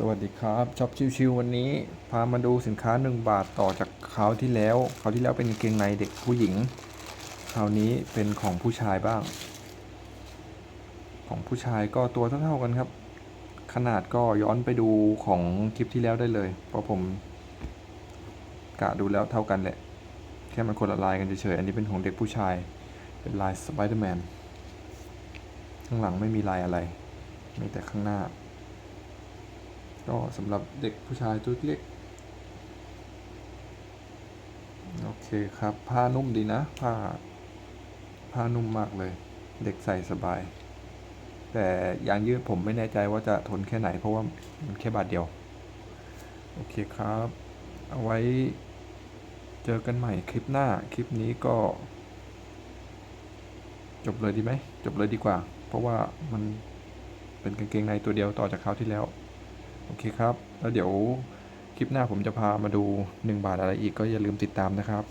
สวัสดีครับช็อปชิวๆวันนี้พามาดูสินค้า 1 บาทต่อจากคราวที่แล้วคราวที่แล้วเป็นเกงในเด็กผู้หญิง คราวนี้เป็นของผู้ชายบ้าง ของผู้ชายก็ตัวเท่าๆกันครับ ขนาดก็ย้อนไปดูของคลิปที่แล้วได้เลยเพราะผมกะดูแล้วเท่ากันแหละ แค่มันคนละลายกันเฉยๆอันนี้เป็นของเด็กผู้ชาย เป็นลายสไปเดอร์แมนข้างหลังไม่มีลายอะไรมีแต่ข้างหน้า ก็สำหรับเด็กผู้ชายตัวเล็ก โอเคครับ ผ้านุ่มดีนะ ผ้า ผ้านุ่มมากเลย เด็กใส่สบาย แต่ยางยืดผมไม่แน่ใจว่าจะทนแค่ไหน เพราะว่ามันแค่บาทเดียว โอเคครับ เอาไว้เจอกันใหม่คลิปหน้า คลิปนี้ก็ จบเลยดีไหม จบเลยดีกว่า เพราะว่ามันเป็นกางเกงในตัวเดียวต่อจากคราวที่แล้ว โอเคครับ แล้วเดี๋ยวคลิปหน้าผมจะพามาดู 1 บาทอะไรอีกก็อย่าลืมติดตามนะครับ